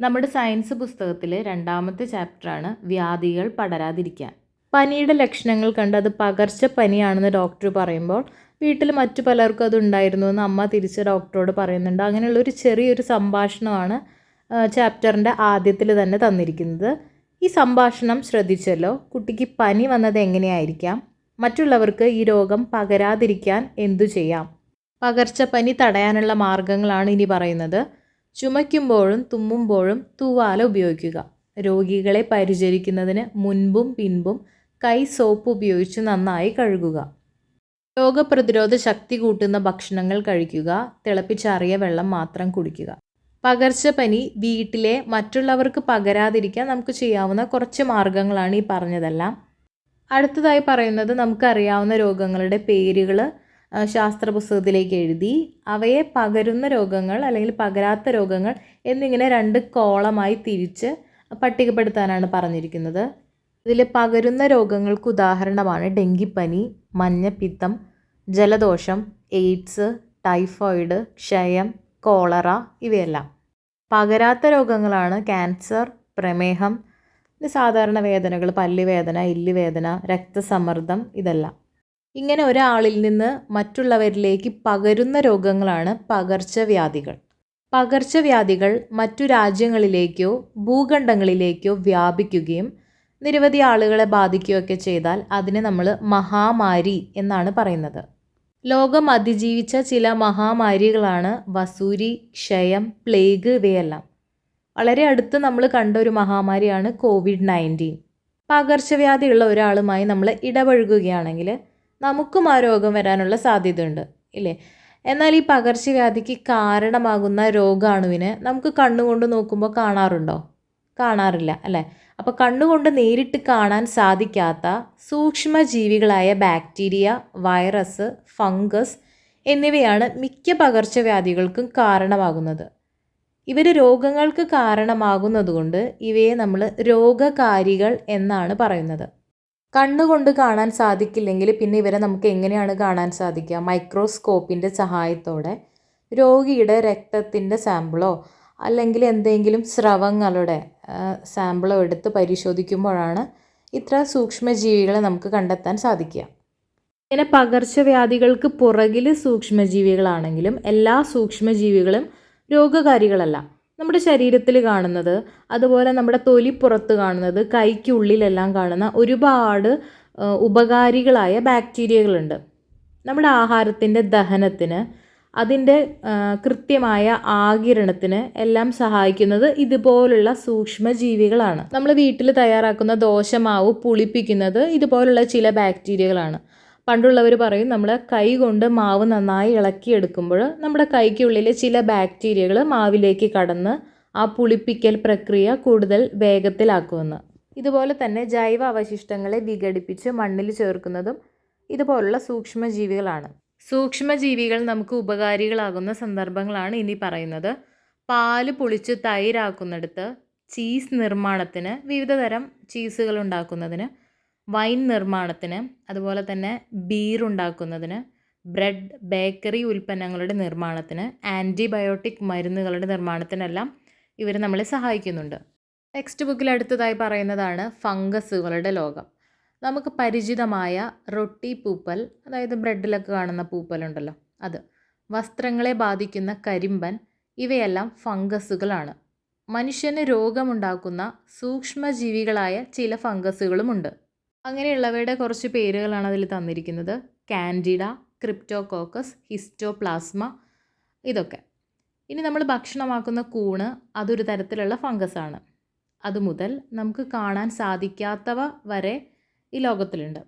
നമ്മുടെ സയൻസ് പുസ്തകത്തിലെ രണ്ടാമത്തെ ചാപ്റ്ററാണ് വ്യാധികൾ പടരാതിരിക്കാൻ. പനിയുടെ ലക്ഷണങ്ങൾ കണ്ട് അത് പകർച്ചപ്പനിയാണെന്ന് ഡോക്ടർ പറയുമ്പോൾ വീട്ടിൽ മറ്റു പലർക്കും അത് ഉണ്ടായിരുന്നു എന്ന് അമ്മ തിരിച്ച് ഡോക്ടറോട് പറയുന്നുണ്ട്. അങ്ങനെയുള്ള ഒരു ചെറിയൊരു സംഭാഷണമാണ് ചാപ്റ്ററിന്റെ ആദ്യത്തിൽ തന്നെ തന്നിരിക്കുന്നത്. ഈ സംഭാഷണം ശ്രദ്ധിച്ചല്ലോ കുട്ടിക്ക് പനി വന്നത് എങ്ങനെയായിരിക്കാം? മറ്റുള്ളവർക്ക് ഈ രോഗം പകരാതിരിക്കാൻ എന്തു ചെയ്യാം? പകർച്ചപ്പനി തടയാനുള്ള മാർഗങ്ങളാണ് ഇനി പറയുന്നത്. ചുമയ്ക്കുമ്പോഴും തുമ്മുമ്പോഴും തൂവാല ഉപയോഗിക്കുക. രോഗികളെ പരിചരിക്കുന്നതിന് മുൻപും പിൻപും കൈ സോപ്പ് ഉപയോഗിച്ച് നന്നായി കഴുകുക. രോഗപ്രതിരോധ ശക്തി കൂട്ടുന്ന ഭക്ഷണങ്ങൾ കഴിക്കുക. തിളപ്പിച്ചാറിയ വെള്ളം മാത്രം കുടിക്കുക. പകർച്ചപ്പനി വീട്ടിലെ മറ്റുള്ളവർക്ക് പകരാതിരിക്കാൻ നമുക്ക് ചെയ്യാവുന്ന കുറച്ച് മാർഗങ്ങളാണ് ഈ പറഞ്ഞതെല്ലാം. അടുത്തതായി പറയുന്നത് നമുക്കറിയാവുന്ന രോഗങ്ങളുടെ പേരുകൾ ശാസ്ത്ര പുസ്തകത്തിലേക്ക് എഴുതി അവയെ പകരുന്ന രോഗങ്ങൾ അല്ലെങ്കിൽ പകരാത്ത രോഗങ്ങൾ എന്നിങ്ങനെ രണ്ട് കോളമായി തിരിച്ച് പട്ടികപ്പെടുത്താനാണ് പറഞ്ഞിരിക്കുന്നത്. ഇതിൽ പകരുന്ന രോഗങ്ങൾക്ക് ഉദാഹരണമാണ് ഡെങ്കിപ്പനി മഞ്ഞപ്പിത്തം ജലദോഷം എയ്ഡ്സ് ടൈഫോയിഡ് ക്ഷയം കോളറ ഇവയെല്ലാം. പകരാത്ത രോഗങ്ങളാണ് ക്യാൻസർ പ്രമേഹം സാധാരണ വേദനകൾ പല്ലുവേദന ഇല്ലുവേദന രക്തസമ്മർദ്ദം ഇതെല്ലാം. ഇങ്ങനെ ഒരാളിൽ നിന്ന് മറ്റുള്ളവരിലേക്ക് പകരുന്ന രോഗങ്ങളാണ് പകർച്ചവ്യാധികൾ. പകർച്ചവ്യാധികൾ മറ്റു രാജ്യങ്ങളിലേക്കോ ഭൂഖണ്ഡങ്ങളിലേക്കോ വ്യാപിക്കുകയും നിരവധി ആളുകളെ ബാധിക്കുകയൊക്കെ ചെയ്താൽ അതിനെ നമ്മൾ മഹാമാരി എന്നാണ് പറയുന്നത്. ലോകം അതിജീവിച്ച ചില മഹാമാരികളാണ് വസൂരി ക്ഷയം പ്ലേഗ് ഇവയെല്ലാം. വളരെ അടുത്ത് നമ്മൾ കണ്ട ഒരു മഹാമാരിയാണ് കോവിഡ് നയന്റീൻ. പകർച്ചവ്യാധിയുള്ള ഒരാളുമായി നമ്മൾ ഇടപഴകുകയാണെങ്കിൽ നമുക്കും ആ രോഗം വരാനുള്ള സാധ്യതയുണ്ട് ഇല്ലേ? എന്നാൽ ഈ പകർച്ചവ്യാധിക്ക് കാരണമാകുന്ന രോഗാണുവിനെ നമുക്ക് കണ്ണുകൊണ്ട് നോക്കുമ്പോൾ കാണാറുണ്ടോ? കാണാറില്ല അല്ലേ? അപ്പോൾ കണ്ണുകൊണ്ട് നേരിട്ട് കാണാൻ സാധിക്കാത്ത സൂക്ഷ്മജീവികളായ ബാക്ടീരിയ വൈറസ് ഫംഗസ് എന്നിവയാണ് മിക്ക പകർച്ചവ്യാധികൾക്കും കാരണമാകുന്നത്. ഇവർ രോഗങ്ങൾക്ക് കാരണമാകുന്നതുകൊണ്ട് ഇവയെ നമ്മൾ രോഗകാരികൾ എന്നാണ് പറയുന്നത്. കണ്ണുകൊണ്ട് കാണാൻ സാധിക്കില്ലെങ്കിൽ പിന്നെ ഇവരെ നമുക്ക് എങ്ങനെയാണ് കാണാൻ സാധിക്കുക? മൈക്രോസ്കോപ്പിന്റെ സഹായത്തോടെ രോഗിയുടെ രക്തത്തിന്റെ സാമ്പിളോ അല്ലെങ്കിൽ എന്തെങ്കിലും സ്രവങ്ങളുടെ സാമ്പിളോ എടുത്ത് പരിശോധിക്കുമ്പോഴാണ് ഇത്ര സൂക്ഷ്മജീവികളെ നമുക്ക് കണ്ടെത്താൻ സാധിക്കുക. ഇങ്ങനെ പകർച്ചവ്യാധികൾക്ക് പുറകിൽ സൂക്ഷ്മജീവികളാണെങ്കിലും എല്ലാ സൂക്ഷ്മജീവികളും രോഗകാരികളല്ല. നമ്മുടെ ശരീരത്തിൽ കാണുന്നത് അതുപോലെ നമ്മുടെ തൊലി പുറത്ത് കാണുന്നത് കൈക്കുള്ളിലെല്ലാം കാണുന്ന ഒരുപാട് ഉപകാരികളായ ബാക്ടീരിയകളുണ്ട്. നമ്മുടെ ആഹാരത്തിന്റെ ദഹനത്തിന് അതിന്റെ കൃത്യമായ ആകിരണത്തിന് എല്ലാം സഹായിക്കുന്നത് ഇതുപോലുള്ള സൂക്ഷ്മജീവികളാണ്. നമ്മൾ വീട്ടിൽ തയ്യാറാക്കുന്ന ദോശമാവ് പുളിപ്പിക്കുന്നത് ഇതുപോലുള്ള ചില ബാക്ടീരിയകളാണ്. പണ്ടുള്ളവർ പറയും നമ്മൾ കൈ കൊണ്ട് മാവ് നന്നായി ഇളക്കിയെടുക്കുമ്പോൾ നമ്മുടെ കൈക്കുള്ളിലെ ചില ബാക്ടീരിയകൾ മാവിലേക്ക് കടന്ന് ആ പുളിപ്പിക്കൽ പ്രക്രിയ കൂടുതൽ വേഗത്തിലാക്കുമെന്ന്. ഇതുപോലെ തന്നെ ജൈവ അവശിഷ്ടങ്ങളെ വിഘടിപ്പിച്ച് മണ്ണിൽ ചേർക്കുന്നതും ഇതുപോലുള്ള സൂക്ഷ്മജീവികളാണ്. സൂക്ഷ്മജീവികൾ നമുക്ക് ഉപകാരികളാകുന്ന സന്ദർഭങ്ങളാണ് ഇനി പറയുന്നത്. പാൽ പുളിച്ച് തൈരാക്കുന്നിടത്ത് ചീസ് നിർമ്മാണത്തിന് വിവിധതരം ചീസുകൾ ഉണ്ടാക്കുന്നതിന് വൈൻ നിർമ്മാണത്തിന് അതുപോലെ തന്നെ ബീർ ഉണ്ടാക്കുന്നതിന് ബ്രെഡ് ബേക്കറി ഉൽപ്പന്നങ്ങളുടെ നിർമ്മാണത്തിന് ആന്റിബയോട്ടിക് മരുന്നുകളുടെ നിർമ്മാണത്തിനെല്ലാം ഇവർ നമ്മളെ സഹായിക്കുന്നുണ്ട്. ടെക്സ്റ്റ് ബുക്കിൽ അടുത്തതായി പറയുന്നതാണ് ഫംഗസുകളുടെ ലോകം. നമുക്ക് പരിചിതമായ റൊട്ടി പൂപ്പൽ അതായത് ബ്രെഡിലൊക്കെ കാണുന്ന പൂപ്പലുണ്ടല്ലോ അത്. വസ്ത്രങ്ങളെ ബാധിക്കുന്ന കരിമ്പൻ ഇവയെല്ലാം ഫംഗസുകളാണ്. മനുഷ്യന് രോഗമുണ്ടാക്കുന്ന സൂക്ഷ്മജീവികളായ ചില ഫംഗസുകളുമുണ്ട്. അങ്ങനെയുള്ളവയുടെ കുറച്ച് പേരുകളാണ് അതിൽ തന്നിരിക്കുന്നത്. കാൻഡിഡ ക്രിപ്റ്റോകോക്കസ് ഹിസ്റ്റോപ്ലാസ്മ ഇതൊക്കെ. ഇനി നമ്മൾ ഭക്ഷണമാക്കുന്ന കൂണ് അതൊരു തരത്തിലുള്ള ഫംഗസാണ്. അതുമുതൽ നമുക്ക് കാണാൻ സാധിക്കാത്തവ വരെ ഈ ലോകത്തിലുണ്ട്.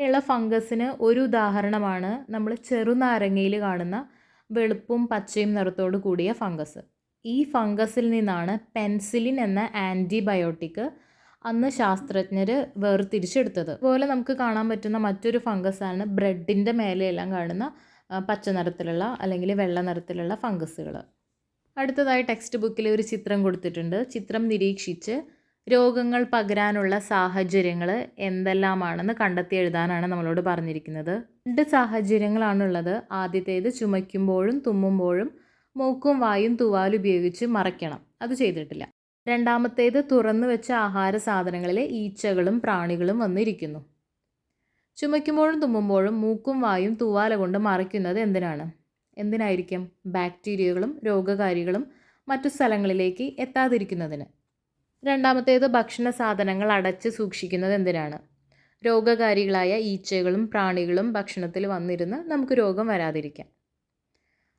ഉള്ള ഫംഗസിന് ഒരു ഉദാഹരണമാണ് നമ്മൾ ചെറുനാരങ്ങയിൽ കാണുന്ന വെളുപ്പും പച്ചയും നിറത്തോടു കൂടിയ ഫംഗസ്. ഈ ഫംഗസിൽ നിന്നാണ് പെൻസിലിൻ എന്ന ആന്റിബയോട്ടിക് അന്ന് ശാസ്ത്രജ്ഞർ വേർതിരിച്ചെടുത്തത്. അതുപോലെ നമുക്ക് കാണാൻ പറ്റുന്ന മറ്റൊരു ഫംഗസാണ് ബ്രെഡിന്റെ മേലെയെല്ലാം കാണുന്ന പച്ച നിറത്തിലുള്ള അല്ലെങ്കിൽ വെള്ള നിറത്തിലുള്ള ഫംഗസുകൾ അടുത്തതായി ടെക്സ്റ്റ് ബുക്കിൽ ഒരു ചിത്രം കൊടുത്തിട്ടുണ്ട്. ചിത്രം നിരീക്ഷിച്ച് രോഗങ്ങൾ പകരാനുള്ള സാഹചര്യങ്ങൾ എന്തെല്ലാമാണെന്ന് കണ്ടെത്തി എഴുതാനാണ് നമ്മളോട് പറഞ്ഞിരിക്കുന്നത്. രണ്ട് സാഹചര്യങ്ങളാണുള്ളത്. ആദ്യത്തേത് ചുമയ്ക്കുമ്പോഴും തുമ്മുമ്പോഴും മൂക്കും വായും തുവാലുപയോഗിച്ച് മറയ്ക്കണം. അത് ചെയ്തിട്ടില്ല. രണ്ടാമത്തേത് തുറന്നു വെച്ച ആഹാര സാധനങ്ങളിലെ ഈച്ചകളും പ്രാണികളും വന്നിരിക്കുന്നു. ചുമയ്ക്കുമ്പോഴും തുമ്മുമ്പോഴും മൂക്കും വായും തൂവാല കൊണ്ട് മറയ്ക്കുന്നത് എന്തിനാണ്? എന്തിനായിരിക്കും ബാക്ടീരിയകളും രോഗകാരികളും മറ്റു സ്ഥലങ്ങളിലേക്ക് എത്താതിരിക്കുന്നതിന്? രണ്ടാമത്തേത് ഭക്ഷണ സാധനങ്ങൾ അടച്ച് സൂക്ഷിക്കുന്നത് എന്തിനാണ്? രോഗകാരികളായ ഈച്ചകളും പ്രാണികളും ഭക്ഷണത്തിൽ വന്നിരുന്ന് നമുക്ക് രോഗം വരാതിരിക്കാം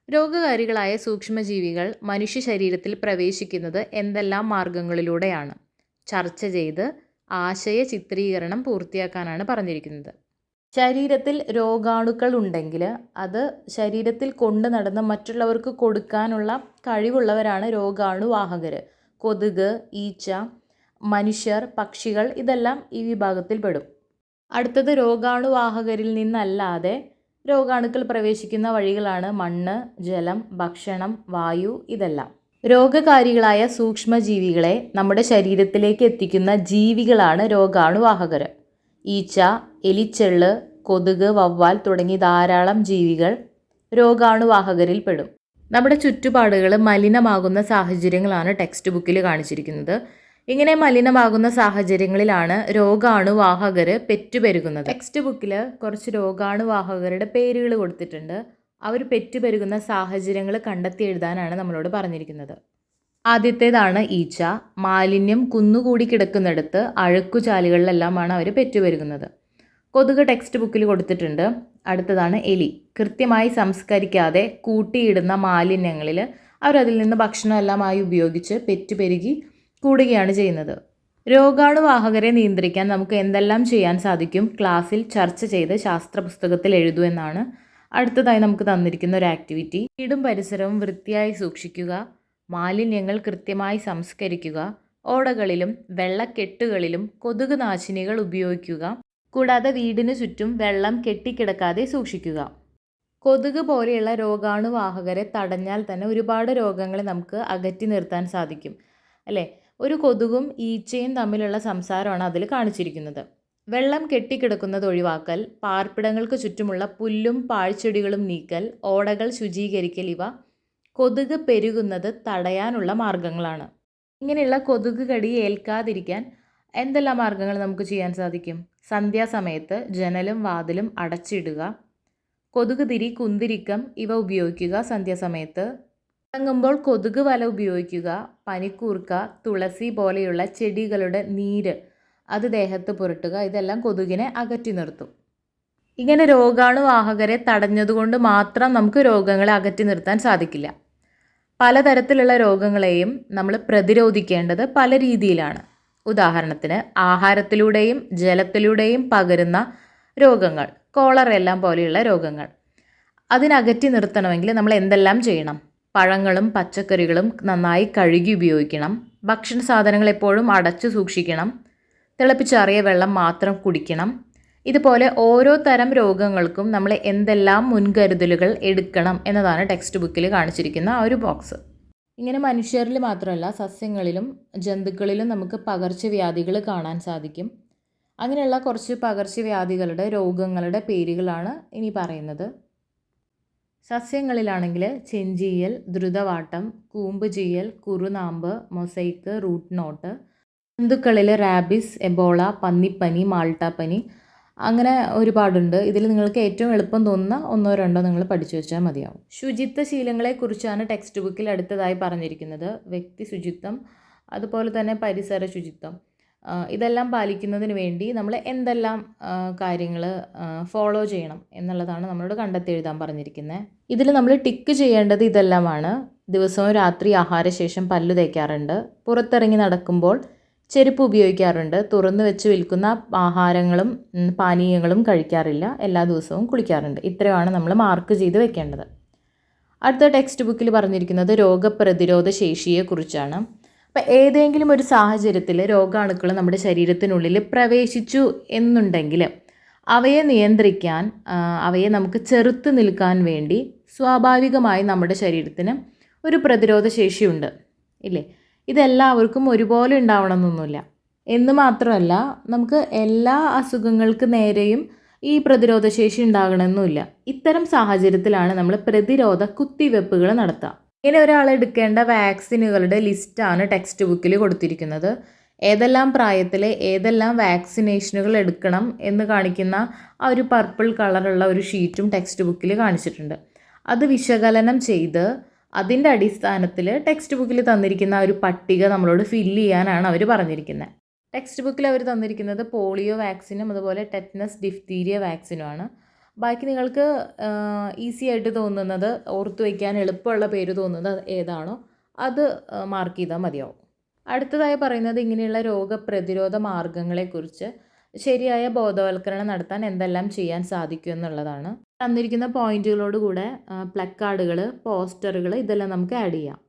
രോഗകാരികളായ സൂക്ഷ്മജീവികൾ മനുഷ്യ ശരീരത്തിൽ പ്രവേശിക്കുന്നത് എന്തെല്ലാം മാർഗങ്ങളിലൂടെയാണ്? ചർച്ച ചെയ്ത് ആശയ ചിത്രീകരണം പൂർത്തിയാക്കാനാണ് പറഞ്ഞിരിക്കുന്നത്. ശരീരത്തിൽ രോഗാണുക്കൾ ഉണ്ടെങ്കിൽ അത് ശരീരത്തിൽ കൊണ്ടു നടന്ന് മറ്റുള്ളവർക്ക് കൊടുക്കാനുള്ള കഴിവുള്ളവരാണ് രോഗാണുവാഹകർ. കൊതുക് ഈച്ച മനുഷ്യർ പക്ഷികൾ ഇതെല്ലാം ഈ വിഭാഗത്തിൽ പെടും. അടുത്തത് രോഗാണുവാഹകരിൽ നിന്നല്ലാതെ രോഗാണുക്കൾ പ്രവേശിക്കുന്ന വഴികളാണ് മണ്ണ് ജലം ഭക്ഷണം വായു ഇതെല്ലാം. രോഗകാരികളായ സൂക്ഷ്മജീവികളെ നമ്മുടെ ശരീരത്തിലേക്ക് എത്തിക്കുന്ന ജീവികളാണ് രോഗാണുവാഹകർ. ഈച്ച എലിച്ചെള്ള് കൊതുക് വവ്വാൽ തുടങ്ങി ധാരാളം ജീവികൾ രോഗാണുവാഹകരിൽ പെടും. നമ്മുടെ ചുറ്റുപാടുകൾ മലിനമാകുന്ന സാഹചര്യങ്ങളാണ് ടെക്സ്റ്റ് ബുക്കിൽ കാണിച്ചിരിക്കുന്നത്. ഇങ്ങനെ മലിനമാകുന്ന സാഹചര്യങ്ങളിലാണ് രോഗാണുവാഹകർ പെറ്റുപെരുകുന്നത്. ടെക്സ്റ്റ് ബുക്കിൽ കുറച്ച് രോഗാണുവാഹകരുടെ പേരുകൾ കൊടുത്തിട്ടുണ്ട്. അവർ പെറ്റുപെരുകുന്ന സാഹചര്യങ്ങൾ കണ്ടെത്തി എഴുതാനാണ് നമ്മളോട് പറഞ്ഞിരിക്കുന്നത്. ആദ്യത്തേതാണ് ഈച്ച. മാലിന്യം കുന്നുകൂടി കിടക്കുന്നിടത്ത് അഴുക്കുചാലുകളിലെല്ലാമാണ് അവർ പെറ്റുപെരുകുന്നത്. കൊതുക് ടെക്സ്റ്റ് ബുക്കിൽ കൊടുത്തിട്ടുണ്ട്. അടുത്തതാണ് എലി. കൃത്യമായി സംസ്കരിക്കാതെ കൂട്ടിയിടുന്ന മാലിന്യങ്ങളിൽ അവരതിൽ നിന്ന് ഭക്ഷണമെല്ലാമായി ഉപയോഗിച്ച് പെറ്റുപെരുകി കൂടുകയാണ് ചെയ്യുന്നത്. രോഗാണുവാഹകരെ നിയന്ത്രിക്കാൻ നമുക്ക് എന്തെല്ലാം ചെയ്യാൻ സാധിക്കും? ക്ലാസ്സിൽ ചർച്ച ചെയ്ത് ശാസ്ത്ര പുസ്തകത്തിൽ എഴുതൂ എന്നാണ് അടുത്തതായി നമുക്ക് തന്നിരിക്കുന്ന ഒരു ആക്ടിവിറ്റി. വീടും പരിസരവും വൃത്തിയായി സൂക്ഷിക്കുക മാലിന്യങ്ങൾ കൃത്യമായി സംസ്കരിക്കുക ഓടകളിലും വെള്ളക്കെട്ടുകളിലും കൊതുക് നാശിനികൾ ഉപയോഗിക്കുക കൂടാതെ വീടിന് ചുറ്റും വെള്ളം കെട്ടിക്കിടക്കാതെ സൂക്ഷിക്കുക. കൊതുക് പോലെയുള്ള രോഗാണുവാഹകരെ തടഞ്ഞാൽ തന്നെ ഒരുപാട് രോഗങ്ങളെ നമുക്ക് അകറ്റി നിർത്താൻ സാധിക്കും. അല്ലേ? ഒരു കൊതുകും ഈച്ചയും തമ്മിലുള്ള സംസാരമാണ് അതിൽ കാണിച്ചിരിക്കുന്നത്. വെള്ളം കെട്ടിക്കിടക്കുന്നത് ഒഴിവാക്കൽ പാർപ്പിടങ്ങൾക്ക് ചുറ്റുമുള്ള പുല്ലും പാഴ്ചെടികളും നീക്കൽ ഓടകൾ ശുചീകരിക്കൽ ഇവ കൊതുക് പെരുകുന്നത് തടയാനുള്ള മാർഗങ്ങളാണ്. ഇങ്ങനെയുള്ള കൊതുക് കടി ഏൽക്കാതിരിക്കാൻ എന്തെല്ലാം മാർഗങ്ങൾ നമുക്ക് ചെയ്യാൻ സാധിക്കും? സന്ധ്യാസമയത്ത് ജനലും വാതിലും അടച്ചിടുക കൊതുക് തിരി കുന്തിരിക്കം ഇവ ഉപയോഗിക്കുക സന്ധ്യാസമയത്ത്. ഉറങ്ങുമ്പോൾ കൊതുക് വല ഉപയോഗിക്കുക പനിക്കൂർക്ക തുളസി പോലെയുള്ള ചെടികളുടെ നീര് അത് ദേഹത്ത് പുരട്ടുക ഇതെല്ലാം കൊതുകിനെ അകറ്റി നിർത്തും. ഇങ്ങനെ രോഗാണുവാഹകരെ തടഞ്ഞതുകൊണ്ട് മാത്രം നമുക്ക് രോഗങ്ങളെ അകറ്റി നിർത്താൻ സാധിക്കില്ല. പലതരത്തിലുള്ള രോഗങ്ങളെയും നമ്മൾ പ്രതിരോധിക്കേണ്ടത് പല രീതിയിലാണ്. ഉദാഹരണത്തിന് ആഹാരത്തിലൂടെയും ജലത്തിലൂടെയും പകരുന്ന രോഗങ്ങൾ കോളറെല്ലാം പോലെയുള്ള രോഗങ്ങൾ. അതിനകറ്റി നിർത്തണമെങ്കിൽ നമ്മൾ എന്തെല്ലാം ചെയ്യണം? പഴങ്ങളും പച്ചക്കറികളും നന്നായി കഴുകി ഉപയോഗിക്കണം. ഭക്ഷണ സാധനങ്ങൾ എപ്പോഴും അടച്ചു സൂക്ഷിക്കണം. തിളപ്പിച്ചാറിയ വെള്ളം മാത്രം കുടിക്കണം. ഇതുപോലെ ഓരോ തരം രോഗങ്ങൾക്കും നമ്മൾ എന്തെല്ലാം മുൻകരുതലുകൾ എടുക്കണം എന്നതാണ് ടെക്സ്റ്റ് ബുക്കിൽ കാണിച്ചിരിക്കുന്ന ആ ഒരു ബോക്സ് ഇങ്ങനെ മനുഷ്യരിൽ മാത്രമല്ല സസ്യങ്ങളിലും ജന്തുക്കളിലും നമുക്ക് പകർച്ചവ്യാധികൾ കാണാൻ സാധിക്കും. അങ്ങനെയുള്ള കുറച്ച് പകർച്ചവ്യാധികളുടെ രോഗങ്ങളുടെ പേരുകളാണ് ഇനി പറയുന്നത്. സസ്യങ്ങളിലാണെങ്കിൽ ചെഞ്ചീയൽ ദ്രുതവാട്ടം കൂമ്പ് ചീയൽ കുറുനാമ്പ് മൊസൈക്ക് റൂട്ട് നോട്ട് ജന്തുക്കളിൽ റാബിസ് എബോള പന്നിപ്പനി മാൾട്ടാപ്പനി അങ്ങനെ ഒരുപാടുണ്ട്. ഇതിൽ നിങ്ങൾക്ക് ഏറ്റവും എളുപ്പം തോന്നുന്ന ഒന്നോ രണ്ടോ നിങ്ങൾ പഠിച്ചു വെച്ചാൽ മതിയാവും. ശുചിത്വ ശീലങ്ങളെക്കുറിച്ചാണ് ടെക്സ്റ്റ് ബുക്കിൽ അടുത്തതായി പറഞ്ഞിരിക്കുന്നത്. വ്യക്തി ശുചിത്വം അതുപോലെ തന്നെ പരിസര ശുചിത്വം. ഇതെല്ലാം പാലിക്കുന്നതിന് വേണ്ടി നമ്മൾ എന്തെല്ലാം കാര്യങ്ങൾ ഫോളോ ചെയ്യണം എന്നുള്ളതാണ് നമ്മളോട് കണ്ടെത്തി എഴുതാൻ പറഞ്ഞിരിക്കുന്നത് ഇതിൽ നമ്മൾ ടിക്ക് ചെയ്യേണ്ടത് ഇതെല്ലാമാണ്. ദിവസവും രാത്രി ആഹാരശേഷം പല്ലു തേക്കാറുണ്ട്. പുറത്തിറങ്ങി നടക്കുമ്പോൾ ചെരുപ്പ് ഉപയോഗിക്കാറുണ്ട്. തുറന്നു വെച്ച് വിൽക്കുന്ന ആഹാരങ്ങളും പാനീയങ്ങളും കഴിക്കാറില്ല. എല്ലാ ദിവസവും കുളിക്കാറുണ്ട്. ഇത്രയുമാണ് നമ്മൾ മാർക്ക് ചെയ്ത് വെക്കേണ്ടത്. അടുത്ത ടെക്സ്റ്റ് ബുക്കിൽ പറഞ്ഞിരിക്കുന്നത് രോഗപ്രതിരോധ ശേഷിയെക്കുറിച്ചാണ്. അപ്പം ഏതെങ്കിലും ഒരു സാഹചര്യത്തിൽ രോഗാണുക്കൾ നമ്മുടെ ശരീരത്തിനുള്ളിൽ പ്രവേശിച്ചു എന്നുണ്ടെങ്കിൽ അവയെ നിയന്ത്രിക്കാൻ അവയെ നമുക്ക് ചെറുത്ത് നിൽക്കാൻ വേണ്ടി സ്വാഭാവികമായി നമ്മുടെ ശരീരത്തിന് ഒരു പ്രതിരോധ ശേഷിയുണ്ട് ഇല്ലേ? ഇതെല്ലാവർക്കും ഒരുപോലെ ഉണ്ടാവണമെന്നൊന്നുമില്ല. എന്ന് മാത്രമല്ല നമുക്ക് എല്ലാ അസുഖങ്ങൾക്ക് നേരെയും ഈ പ്രതിരോധശേഷി ഉണ്ടാകണമെന്നില്ല. ഇത്തരം സാഹചര്യത്തിലാണ് നമ്മൾ പ്രതിരോധ കുത്തിവെപ്പുകൾ നടത്തുക ഇങ്ങനെ ഒരാൾ എടുക്കേണ്ട വാക്സിനുകളുടെ ലിസ്റ്റാണ് ടെക്സ്റ്റ് ബുക്കിൽ കൊടുത്തിരിക്കുന്നത്. ഏതെല്ലാം പ്രായത്തിൽ ഏതെല്ലാം വാക്സിനേഷനുകൾ എടുക്കണം എന്ന് കാണിക്കുന്ന ആ ഒരു പർപ്പിൾ കളറുള്ള ഒരു ഷീറ്റും ടെക്സ്റ്റ് ബുക്കിൽ കാണിച്ചിട്ടുണ്ട്. അത് വിശകലനം ചെയ്ത് അതിന്റെ അടിസ്ഥാനത്തിൽ ടെക്സ്റ്റ് ബുക്കിൽ തന്നിരിക്കുന്ന ആ ഒരു പട്ടിക നമ്മളോട് ഫില്ല് ചെയ്യാനാണ് അവർ പറഞ്ഞിരിക്കുന്നത് ടെക്സ്റ്റ് ബുക്കിൽ അവർ തന്നിരിക്കുന്നത് പോളിയോ വാക്സിനും അതുപോലെ ടെറ്റനസ് ഡിഫ്തീരിയ വാക്സിനുമാണ് ബാക്കി നിങ്ങൾക്ക് ഈസി ആയിട്ട് തോന്നുന്നത് ഓർത്ത് വയ്ക്കാൻ എളുപ്പമുള്ള പേര് തോന്നുന്നത് ഏതാണോ അത് മാർക്ക് ചെയ്താൽ മതിയാവും. അടുത്തതായി പറയുന്നത് ഇങ്ങനെയുള്ള രോഗപ്രതിരോധ മാർഗങ്ങളെക്കുറിച്ച്. ശരിയായ ബോധവൽക്കരണം നടത്താൻ എന്തെല്ലാം ചെയ്യാൻ സാധിക്കും എന്നുള്ളതാണ്. തന്നിരിക്കുന്ന പോയിന്റുകളോട് കൂടെ പ്ലക്കാർഡുകൾ പോസ്റ്ററുകൾ ഇതെല്ലാം നമുക്ക് ആഡ് ചെയ്യാം.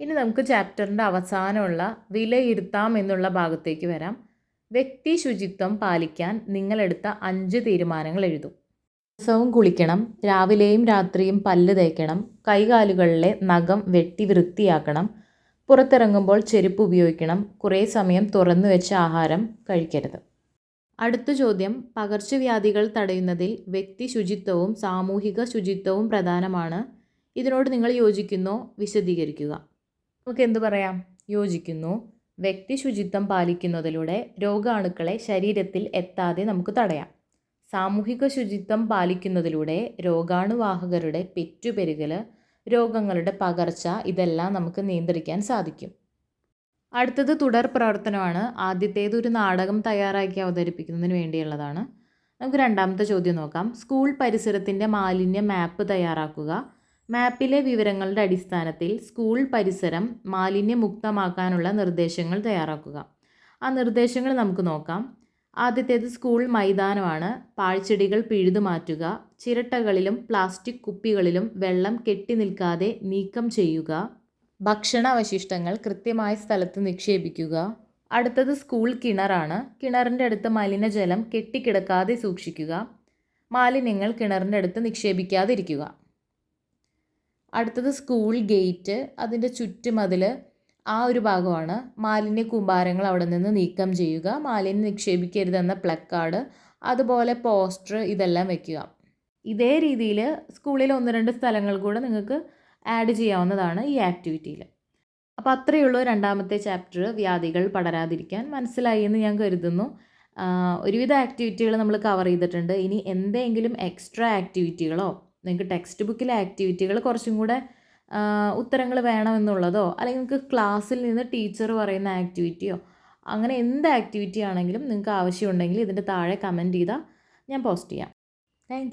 ഇനി നമുക്ക് ചാപ്റ്ററിന്റെ അവസാനമുള്ള വിലയിരുത്താം എന്നുള്ള ഭാഗത്തേക്ക് വരാം. വ്യക്തി ശുചിത്വം പാലിക്കാൻ നിങ്ങളെടുത്ത അഞ്ച് തീരുമാനങ്ങൾ എഴുതും. ദിവസവും കുളിക്കണം രാവിലെയും രാത്രിയും പല്ല് തേക്കണം കൈകാലുകളിലെ നഖം വെട്ടി വൃത്തിയാക്കണം പുറത്തിറങ്ങുമ്പോൾ ചെരുപ്പ് ഉപയോഗിക്കണം കുറേ സമയം തുറന്നു വെച്ച ആഹാരം കഴിക്കരുത്. അടുത്ത ചോദ്യം പകർച്ചവ്യാധികൾ തടയുന്നതിൽ വ്യക്തി ശുചിത്വവും സാമൂഹിക ശുചിത്വവും പ്രധാനമാണ്. ഇതിനോട് നിങ്ങൾ യോജിക്കുന്നോ വിശദീകരിക്കുക. നമുക്ക് എന്തു പറയാം? യോജിക്കുന്നു. വ്യക്തി ശുചിത്വം പാലിക്കുന്നതിലൂടെ രോഗാണുക്കളെ ശരീരത്തിൽ എത്താതെ നമുക്ക് തടയാം. സാമൂഹിക ശുചിത്വം പാലിക്കുന്നതിലൂടെ രോഗാണുവാഹകരുടെ പെറ്റുപെരുകൽ രോഗങ്ങളുടെ പകർച്ച ഇതെല്ലാം നമുക്ക് നിയന്ത്രിക്കാൻ സാധിക്കും. അടുത്തത് തുടർ പ്രവർത്തനമാണ്. ആദ്യത്തേത് ഒരു നാടകം തയ്യാറാക്കി അവതരിപ്പിക്കുന്നതിന് വേണ്ടിയുള്ളതാണ്. നമുക്ക് രണ്ടാമത്തെ ചോദ്യം നോക്കാം. സ്കൂൾ പരിസരത്തിന്റെ മാലിന്യ മാപ്പ് തയ്യാറാക്കുക. മാപ്പിലെ വിവരങ്ങളുടെ അടിസ്ഥാനത്തിൽ സ്കൂൾ പരിസരം മാലിന്യമുക്തമാക്കാനുള്ള നിർദ്ദേശങ്ങൾ തയ്യാറാക്കുക. ആ നിർദ്ദേശങ്ങൾ നമുക്ക് നോക്കാം. ആദ്യത്തേത് സ്കൂൾ മൈതാനമാണ്. പാഴ്ചെടികൾ പിഴുതു മാറ്റുക. ചിരട്ടകളിലും പ്ലാസ്റ്റിക് കുപ്പികളിലും വെള്ളം കെട്ടി നിൽക്കാതെ നീക്കം ചെയ്യുക. ഭക്ഷണ അവശിഷ്ടങ്ങൾ കൃത്യമായ സ്ഥലത്ത് നിക്ഷേപിക്കുക. അടുത്തത് സ്കൂൾ കിണറാണ്. കിണറിന്റെ അടുത്ത് മലിനജലം കെട്ടിക്കിടക്കാതെ സൂക്ഷിക്കുക. മാലിന്യങ്ങൾ കിണറിന്റെ അടുത്ത് നിക്ഷേപിക്കാതിരിക്കുക. അടുത്തത് സ്കൂൾ ഗേറ്റ് അതിന്റെ ചുറ്റുമതിൽ ആ ഒരു ഭാഗമാണ്. മാലിന്യ കൂമ്പാരങ്ങൾ അവിടെ നിന്ന് നീക്കം ചെയ്യുക. മാലിന്യം നിക്ഷേപിക്കരുതെന്ന പ്ലക്കാർഡ് അതുപോലെ പോസ്റ്റർ ഇതെല്ലാം വെക്കുക. ഇതേ രീതിയിൽ സ്കൂളിൽ ഒന്ന് രണ്ട് സ്ഥലങ്ങൾ കൂടെ നിങ്ങൾക്ക് ആഡ് ചെയ്യാവുന്നതാണ് ഈ ആക്ടിവിറ്റിയിൽ അപ്പോൾ അത്രയേ ഉള്ളൂ രണ്ടാമത്തെ ചാപ്റ്റർ വ്യാധികൾ പടരാതിരിക്കാൻ. മനസ്സിലായി എന്ന് ഞാൻ കരുതുന്നു. ഒരുവിധ ആക്ടിവിറ്റികൾ നമ്മൾ കവർ ചെയ്തിട്ടുണ്ട്. ഇനി എന്തെങ്കിലും എക്സ്ട്രാ ആക്ടിവിറ്റികളോ നിങ്ങൾക്ക് ടെക്സ്റ്റ് ബുക്കിലെ ആക്ടിവിറ്റികൾ കുറച്ചും കൂടെ ഉത്തരങ്ങൾ വേണമെന്നുള്ളതോ അല്ലെങ്കിൽ നിങ്ങൾക്ക് ക്ലാസ്സിൽ നിന്ന് ടീച്ചർ പറയുന്ന ആക്ടിവിറ്റിയോ അങ്ങനെ എന്ത് ആക്ടിവിറ്റി ആണെങ്കിലും നിങ്ങൾക്ക് ആവശ്യമുണ്ടെങ്കിൽ ഇതിന്റെ താഴെ കമന്റ് ചെയ്താൽ ഞാൻ പോസ്റ്റ് ചെയ്യാം. താങ്ക്